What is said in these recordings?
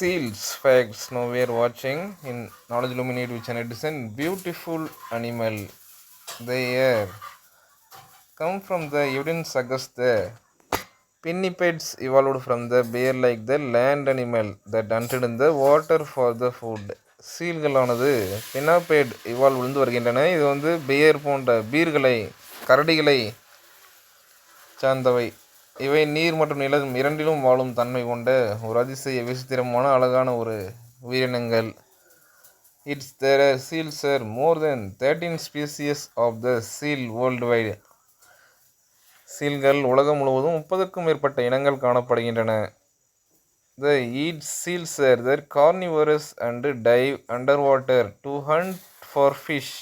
seals facts now we are watching in knowledge illuminate with an edition beautiful animal they are come from the evidence suggests the pinnipeds evolved from the bear like the land animal that hunted in the water for the food சீல்களானது pinniped evolve விழுந்து வருகின்றன இது வந்து pier போன்ற பீர்களை கரடிகளை சார்ந்தவை இவை நீர் மற்றும் நிலம் இரண்டிலும் வாழும் தன்மை கொண்ட ஒரு அதிசய விசித்திரமான அழகான ஒரு உயிரினங்கள். It's there seals are more than thirteen species of the seal world wide சீல்கள் உலகம் முழுவதும் முப்பதுக்கும் மேற்பட்ட இனங்கள் காணப்படுகின்றன. The eat seals are there carnivorous and dive under water to hunt for fish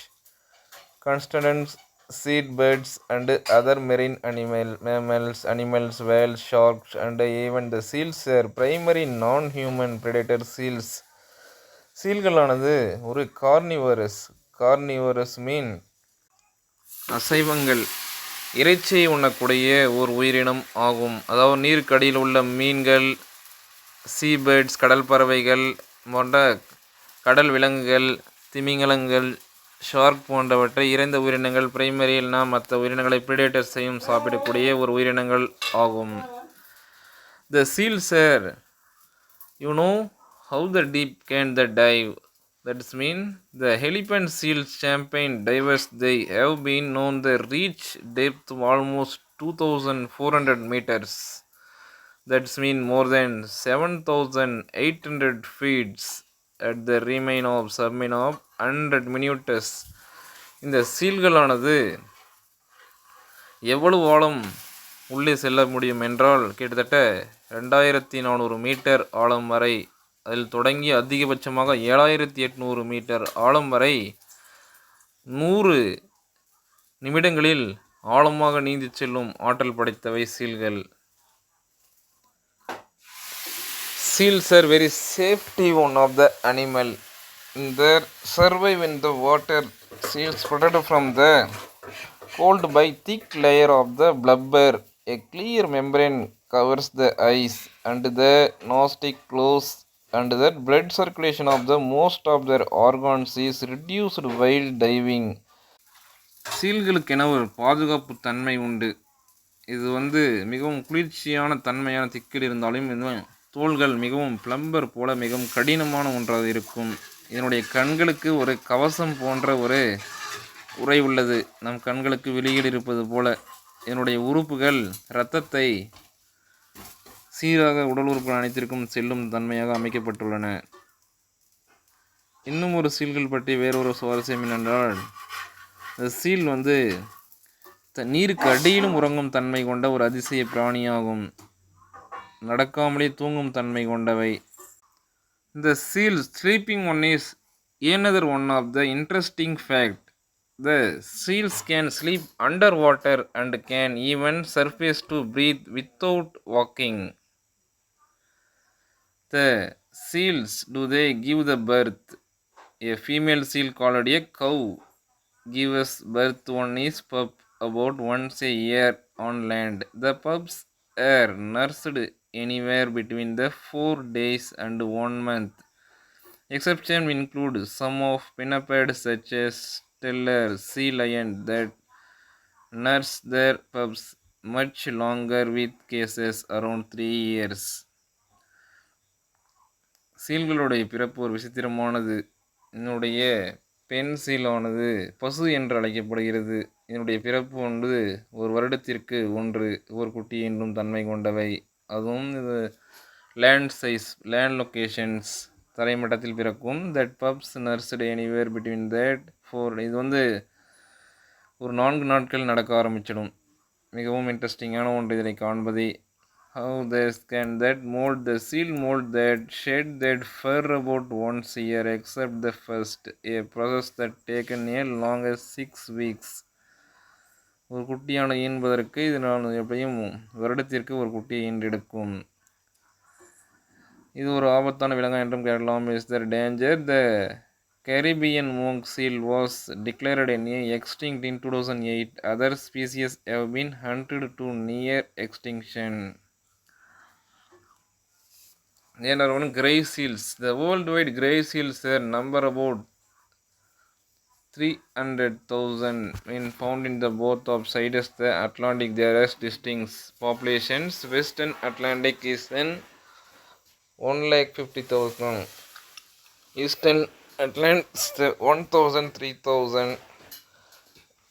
sea birds and other marine animal mammals animals whale sharks and even the seals are primary non human predator seals சீல்களானது ஒரு carnivorous carnivorous மீன் அசைவங்கள் இறைச்சியை உண்ணக்கூடிய ஓர் உயிரினம் ஆகும் அதாவது நீருக்கடியில் உள்ள மீன்கள் சீ birds கடல் பறவைகள் போன்ற கடல் விலங்குகள் திமிங்கலங்கள் ஷார்க் போன்றவற்றை இறந்த உயிரினங்கள் பிரைமரியில்னா மற்ற உயிரினங்களை பிரிடேட்டர்ஸையும் சாப்பிடக்கூடிய ஒரு உயிரினங்கள் ஆகும். The seal sir you know how the deep can the dive that's mean the elephant seals champion divers they have been known the reach depth almost two thousand four hundred metres that's mean more than seven thousand eight hundred feets at the remain of submain of 100 minutes இந்த சீல்களானது எவ்வளவு ஆழம் உள்ளே செல்ல முடியும் என்றால் கிட்டத்தட்ட ரெண்டாயிரத்தி நானூறு மீட்டர் ஆழம் வரை அதில் தொடங்கி அதிகபட்சமாக ஏழாயிரத்தி எட்நூறு மீட்டர் ஆழம் வரை நூறு நிமிடங்களில் ஆழமாக நீந்தி செல்லும் ஆற்றல் படைத்தவை சீல்கள். Seals are very safety one of the animal in their survive in the water seals protected from the cold by thick layer of the blubber a clear membrane covers the eyes and the nostril close and that blood circulation of the most of their organs is reduced while diving சீல்களுக்கென ஒரு பாதுகாப்பு தன்மை உண்டு இது வந்து மிகவும் குளிர்ச்சியான தன்மையான திக்கில் இருந்தாலும் இன்னும் தோள்கள் மிகவும் பிளம்பர் போல மிகவும் கடினமான ஒன்றாக இருக்கும். இதனுடைய கண்களுக்கு ஒரு கவசம் போன்ற ஒரு உரை உள்ளது. நம் கண்களுக்கு வெளியில் இருப்பது போல. இதனுடைய உறுப்புகள் இரத்தத்தை சீராக உடல் உறுப்புகள் அனைத்திற்கும் செல்லும் தன்மையாக அமைக்கப்பட்டுள்ளன. இன்னும் ஒரு சீல்கள் பற்றி வேறொரு சுவாரஸ்யம் என்னென்றால் இந்த சீல் வந்து த- நீருக்கு அடியிலும் உறங்கும் தன்மை கொண்ட ஒரு அதிசய பிராணியாகும். நடக்காமலே தூங்கும் தன்மை கொண்டவை இந்த seal sleeping one is another one of the interesting fact the seals can sleep under water and can even surface to breathe without waking the seals do they give the birth a female seal called a cow gives birth one is pup about once a year on land the pups are nursed anywhere between the four days and one month exception include some of pinnipeds such as stellar sea lion that nurse their pups much longer with cases around three years சீல்களுடைய பிறப்பு ஒரு விசித்திரமானது இதனுடைய பெண் சீலானது பசு என்று அழைக்கப்படுகிறது இதனுடைய பிறப்பு ஒன்று ஒரு வருடத்திற்கு ஒன்று. ஒரு குட்டி என்னும் தன்மை கொண்டவை. அதுவும் இது லேண்ட் சைஸ் லேண்ட் லொக்கேஷன்ஸ் தரைமட்டத்தில் பிறக்கும். That pups nursed anywhere between that four இது வந்து ஒரு நான்கு நாட்கள் நடக்க ஆரம்பிச்சிடும். மிகவும் இன்ட்ரெஸ்டிங்கான ஒன்று இதனை காண்பதே. How these can that moult the seal moult that shed that fur about once year except the first a process that taken a longest six weeks ஒரு குட்டியான ஈன்பதற்கு இது நான் எப்படியும் வருடத்திற்கு ஒரு குட்டியை ஈன்றெடுக்கும் இது ஒரு ஆபத்தான விலங்கா என்றும் கேட்கலாம் is the danger the Caribbean monk seal was declared an extinct in two thousand eight other species have been hunted to near extinction and one grey seals the world wide grey seals number about 300,000 when found in the both of sides the Atlantic. There are distinct populations. Western Atlantic is in 1 lakh 50,000. Eastern Atlantic is the 1,000, 3,000,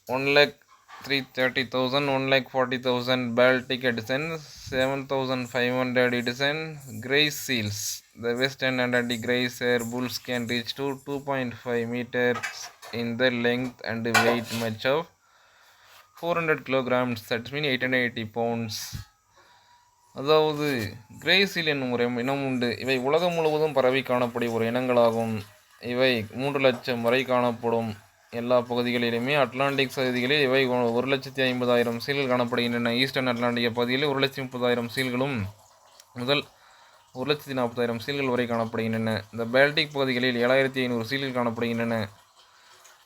1 lakh 330,000, 1 lakh 40,000. Baltic Edison 7,500 Edison. Grey seals. The Western Atlantic grey seal bulls can reach to 2.5 meters in the length and weight much of 400 kilograms. That means 880 pounds. அதாவது கிரேசில் என்னும் ஒரு இனம் உண்டு. இவை உலகம் முழுவதும் பரவி காணப்படும் ஒரு இனங்களாகும். இவை மூன்று லட்சம் வரை காணப்படும். எல்லா பகுதிகளிலுமே அட்லாண்டிக் பகுதிகளில் இவை ஒரு லட்சத்தி ஐம்பதாயிரம் சீல்கள் காணப்படுகின்றன. ஈஸ்டர்ன் அட்லாண்டிக் பகுதியில் ஒரு லட்சத்தி முப்பதாயிரம் சீல்களும் முதல் ஒரு லட்சத்தி நாற்பதாயிரம் சீல்கள் வரை காணப்படுகின்றன. இந்த பால்டிக் பகுதிகளில் ஏழாயிரத்தி ஐநூறு சீல்கள் காணப்படுகின்றன.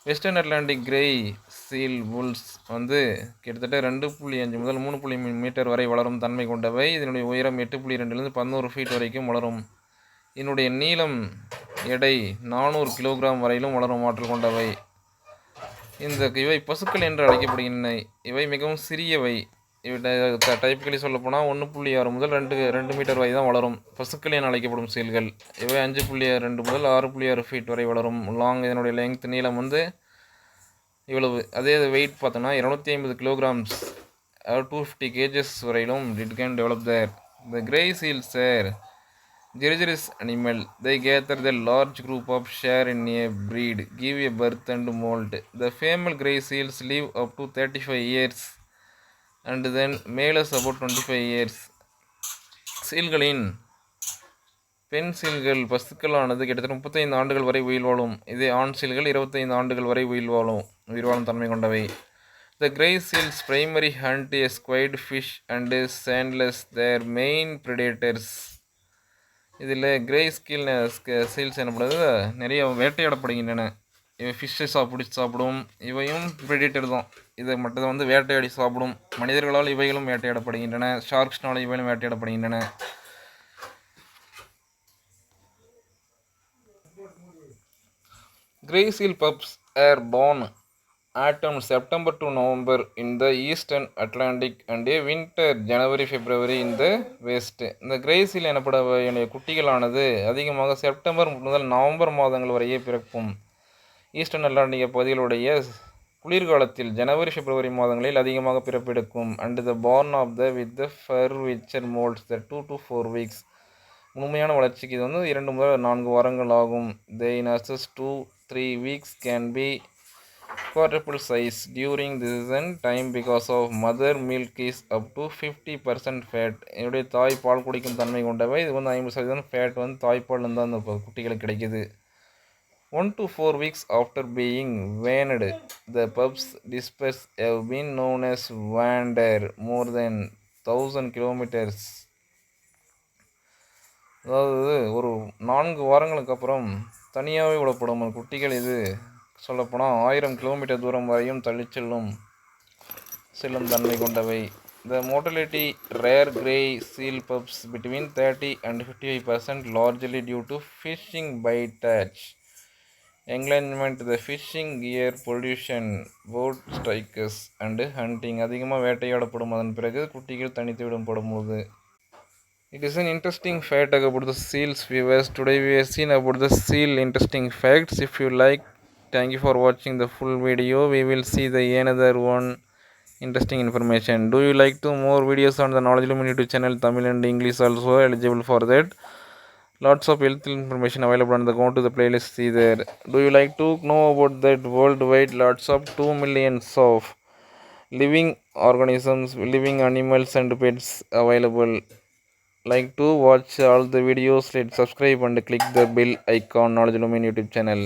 Western Atlantic grey seal bulls வந்து கிட்டத்தட்ட ரெண்டு புள்ளி அஞ்சு முதல் மூணு புள்ளி மீட்டர் வரை வளரும் தன்மை கொண்டவை. இதனுடைய உயரம் எட்டு புள்ளி ரெண்டுலேருந்து பதினோரு ஃபீட் வரைக்கும் வளரும். இதனுடைய நீளம் எடை நானூறு கிலோகிராம் வரையிலும் வளரும் ஆற்றல் கொண்டவை. இந்த இவை பசுக்கள் என்று அழைக்கப்படுகின்றன. இவை மிகவும் சிறியவை. டைப்புகளை சொல்லப்போனால் ஒன்று புள்ளி ஆறு முதல் ரெண்டு ரெண்டு மீட்டர் வரை தான் வளரும். பசுக்கள் என அழைக்கப்படும் சீல்கள். இவை அஞ்சு புள்ளி ரெண்டு முதல் ஆறு புள்ளி ஆறு ஃபீட் வரை வளரும். லாங் இதனுடைய லெங்த் நீளம் வந்து இவ்வளவு. அதே வெயிட் பார்த்தோன்னா இரநூத்தி ஐம்பது கிலோகிராம்ஸ் டூ ஃபிஃப்டி கேஜஸ் வரையிலும் it can develop their the grey seal share Gergeris gather the large group of share in a in a breed, give a birth and molt. The female grey seals live up to 35 and then males about twenty five years சீல்களின் பெண் சீல்கள் பசுக்களானது கிட்டத்தட்ட முப்பத்தைந்து ஆண்டுகள் வரை உயிர் வாழும். இதே ஆண் சீல்கள் இருபத்தைந்து ஆண்டுகள் வரை உயிர் வாழும் உயிர் வாழும் தன்மை கொண்டவை. The grey seals primary hunt a squid fish and sandeels their main predators இதில் கிரே ஸ்கில் சீல்ஸ் எனப்படுது நிறைய வேட்டையாடப்படுகின்றன. இவை ஃபிஷ்ஷை சாப்பிடி சாப்பிடும். இவையும் ப்ரெடிட்டர் தான். இதை மட்டும் வந்து வேட்டையாடி சாப்பிடும். மனிதர்களால் இவைகளும் வேட்டையாடப்படுகின்றன. ஷார்க்ஸ்னால் இவைகளும் வேட்டையாடப்படுகின்றன. Grey seal pups are are autumn September to November in the eastern Atlantic and and January winter January February in இந்த கிரேசில் எனப்பட என்னுடைய குட்டிகளானது அதிகமாக செப்டம்பர் முதல் நவம்பர் மாதங்கள் வரையே பிறக்கும். ஈஸ்டர்ன் அட்லாண்டிக் பகுதிகளுடைய குளிர்காலத்தில் ஜனவரி பிப்ரவரி மாதங்களில் அதிகமாக பிறப்பெடுக்கும் and the born of the with the fur which moults the two to four weeks முழுமையான வளர்ச்சிக்கு இது வந்து இரண்டு முதல் நான்கு வாரங்கள் ஆகும். They nurses two three weeks can be quadruple size during this time because of mother milk is up to fifty percent fat என்னுடைய தாய் பால் குடிக்கும் தன்மை கொண்டவை. இது வந்து ஐம்பது சதவீதம் ஃபேட் வந்து தாய்ப்பால் தான் அந்த குட்டிகளுக்கு கிடைக்கிது. One to four weeks after being weaned the pups disperse have been known as wander more than thousand kilometres அதாவது ஒரு நான்கு வாரங்களுக்கு அப்புறம் தனியாகவே விடப்படும். குட்டிகள் இது சொல்லப்போனால் ஆயிரம் கிலோமீட்டர் தூரம் வரையும் தள்ளி செல்லும் செல்லும் தன்மை கொண்டவை. The mortality rare grey seal pups between thirty and fifty five percent largely due to fishing by touch encouragement the fishing gear pollution boat strikers and hunting அதிகமாக வேட்டையாடப்படும் அதன் பிறகு குட்டிகள் தனித்து விடும் படும்போது it is an interesting fact about the seals viewers today we seen about the seal interesting facts if you like thank you for வாட்சிங் the full video we will see the another one interesting information to you like to more videos on the knowledge YouTube channel Tamil and English also eligible for that Lots of health information available on the go to the playlist see there. Do you like to know about that worldwide? Lots of 2 millions of living organisms, living animals and pets available. Like to watch all the videos let subscribe and click the bell icon knowledge lumen youtube channel